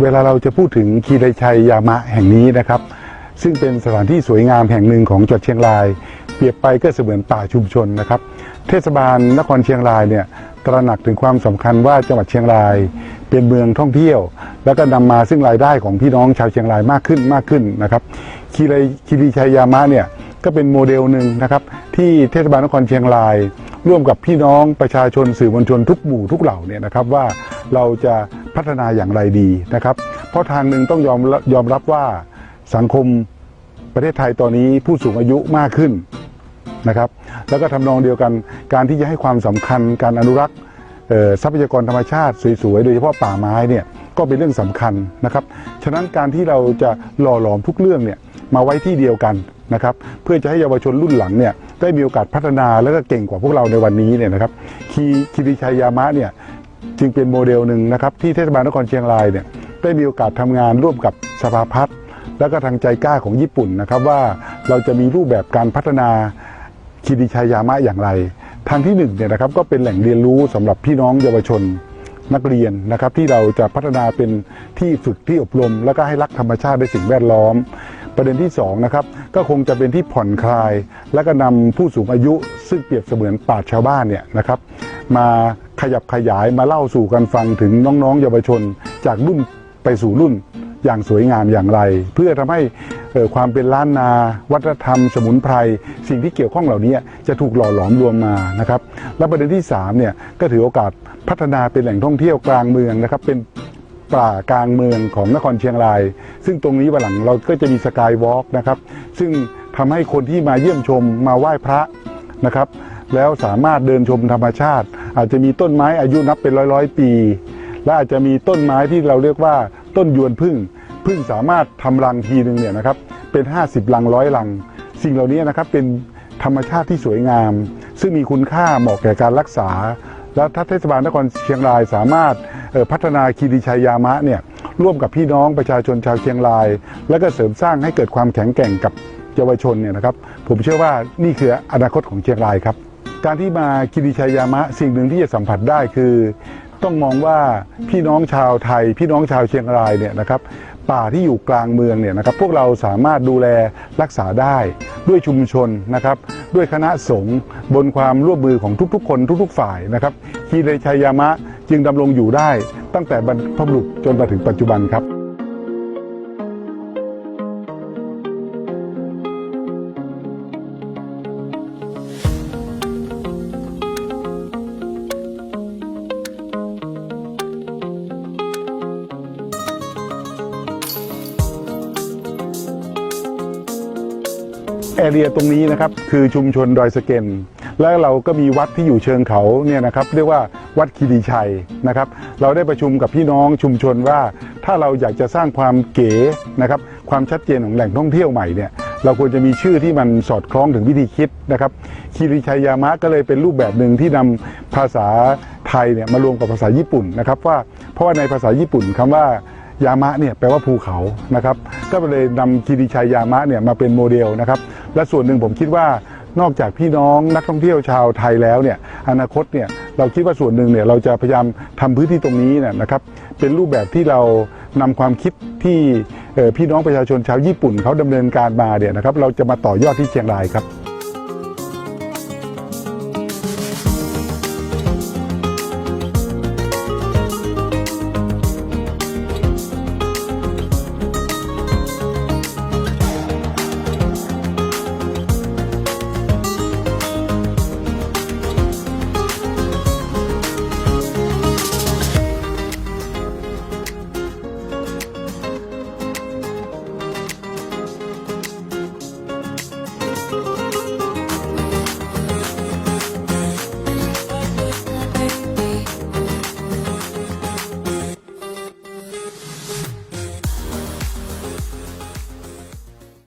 เวลาเราจะพูดถึงคีรีชัยยามะแห่งนี้นะครับ ซึ่งเป็นสถานที่สวยงามแห่งหนึ่งของจังหวัดเชียงราย เปรียบไปก็เสมือนป่าชุมชนนะครับ เทศบาลนครเชียงรายเนี่ยตระหนักถึงความสำคัญว่าจังหวัดเชียงราย เป็นเมืองท่องเที่ยว แล้วก็นำมาซึ่งรายได้ของพี่น้องชาวเชียงรายมากขึ้นมากขึ้นนะครับคีรีคีรีชัยยามะเนี่ยก็เป็นโมเดลหนึ่งนะครับที่เทศบาลนครเชียงราย ร่วมกับพี่น้องประชาชนสื่อมวลชนทุกหมู่ทุกเหล่าเนี่ยนะครับว่าเราจะ พัฒนาอย่างไรดีนะครับ เพราะทางหนึ่งต้องยอมยอมรับว่าสังคมประเทศไทยตอนนี้ผู้สูงอายุมากขึ้นนะครับ แล้วก็ทำนองเดียวกันการที่จะให้ความสำคัญการอนุรักษ์ทรัพยากรธรรมชาติสวยๆ โดยเฉพาะป่าไม้เนี่ยก็เป็นเรื่องสำคัญนะครับ ฉะนั้นการที่เราจะหล่อหลอมทุกเรื่องเนี่ยมาไว้ที่เดียวกันนะครับเพื่อจะให้เยาวชนรุ่นหลังเนี่ยได้มีโอกาสพัฒนาแล้วก็เก่งกว่าพวกเราในวันนี้เนี่ยนะครับคีคีรีชัยยามะเนี่ย จึงเป็นโมเดลหนึ่งนะครับที่เทศบาลนครเชียงรายเนี่ยได้มีโอกาสทำงานร่วมกับสภาพัฒน์และก็ทางใจกล้าของญี่ปุ่นนะครับว่าเราจะมีรูปแบบการพัฒนาคีรีชัยามะอย่างไร ทางที่หนึ่งเนี่ยนะครับก็เป็นแหล่งเรียนรู้สำหรับพี่น้องเยาวชนนักเรียนนะครับที่เราจะพัฒนาเป็นที่ฝึกที่อบรม แล้วก็ให้รักธรรมชาติในสิ่งแวดล้อม ประเด็นที่สองนะครับก็คงจะเป็นที่ผ่อนคลาย และก็นำผู้สูงอายุ ซึ่งเปรียบเสมือนปราชาวบ้านเนี่ยนะครับมา ขยับขยายมาเล่าสู่กันฟังถึงน้องๆ เยาวชน จากรุ่นไปสู่รุ่นอย่างสวยงามอย่างไร เพื่อทำให้ความเป็นล้านนา วัฒนธรรม สมุนไพรสิ่งที่เกี่ยวข้องเหล่านี้จะถูกหล่อหลอมรวมมานะครับ และประเด็นที่3เนี่ยก็ถือโอกาสพัฒนาเป็นแหล่งท่องเที่ยวกลางเมืองนะครับ เป็นป่ากลางเมืองของนครเชียงราย ซึ่งตรงนี้วันหลังเราก็จะมีสกายวอล์กนะครับ ซึ่งทำให้คนที่มาเยี่ยมชมมาไหว้พระนะครับ แล้วสามารถเดินชมธรรมชาติ อาจจะมีต้นไม้อายุนับเป็นร้อยร้อยปี และอาจจะมีต้นไม้ที่เราเรียกว่าต้นยวนพึ่งพึ่งสามารถทำรังทีหนึ่งเนี่ยนะครับเป็น 50รังร้อยรัง สิ่งเหล่านี้นะครับเป็นธรรมชาติที่สวยงาม ซึ่งมีคุณค่าเหมาะแก่การรักษา แล้วถ้าเทศบาลนครเชียงรายสามารถพัฒนาคีรีชัยยามะเนี่ยร่วมกับพี่น้องประชาชนชาวเชียงราย แล้วก็เสริมสร้างให้เกิดความแข็งแกร่งกับเยาวชนเนี่ยนะครับ ผมเชื่อว่านี่คืออนาคตของเชียงรายครับ การที่มาคีรีชัยามะสิ่งหนึ่งที่จะสัมผัสได้คือ ต้องมองว่าพี่น้องชาวไทย พี่น้องชาวเชียงรายเนี่ยนะครับ ป่าที่อยู่กลางเมืองเนี่ยนะครับ พวกเราสามารถดูแลรักษาได้ด้วยชุมชนนะครับ ด้วยคณะสงฆ์บนความร่วมมือของทุกๆ คนทุกๆ ฝ่ายนะครับคีรีชัยามะจึงดำรงอยู่ได้ ตั้งแต่บรรพบุรุษจนมาถึงปัจจุบันครับ แอเรียตรงนี้นะครับคือชุมชนดอยสะเก็นแล้วเราก็มีวัดที่อยู่เชิงเขาเนี่ยนะครับเรียกว่าวัดคีรีชัยนะครับ เราได้ประชุมกับพี่น้องชุมชนว่า ถ้าเราอยากจะสร้างความเก๋นะครับความชัดเจนของแหล่งท่องเที่ยวใหม่เนี่ยเราควรจะมีชื่อที่มันสอดคล้องถึงวิธีคิดนะครับคีรีชัยยามะก็เลยเป็นรูปแบบหนึ่งที่นำภาษาไทยเนี่ยมารวมกับภาษาญี่ปุ่นนะครับว่าเพราะว่าในภาษาญี่ปุ่นคำว่ายามะเนี่ยแปลว่าภูเขานะครับ ก็เลยนำคีรีชัยยามะเนี่ยมาเป็นโมเดลนะครับ และส่วนหนึ่งผมคิดว่านอกจากพี่น้องนักท่องเที่ยวชาวไทยแล้วเนี่ยอนาคตเนี่ยเราคิดว่าส่วนหนึ่งเนี่ยเราจะพยายามทำพื้นที่ตรงนี้นะครับ เป็นรูปแบบที่เรานำความคิดที่พี่น้องประชาชนชาวญี่ปุ่นเขาดำเนินการมาเนี่ยนะครับเราจะมาต่อยอดที่เชียงรายครับ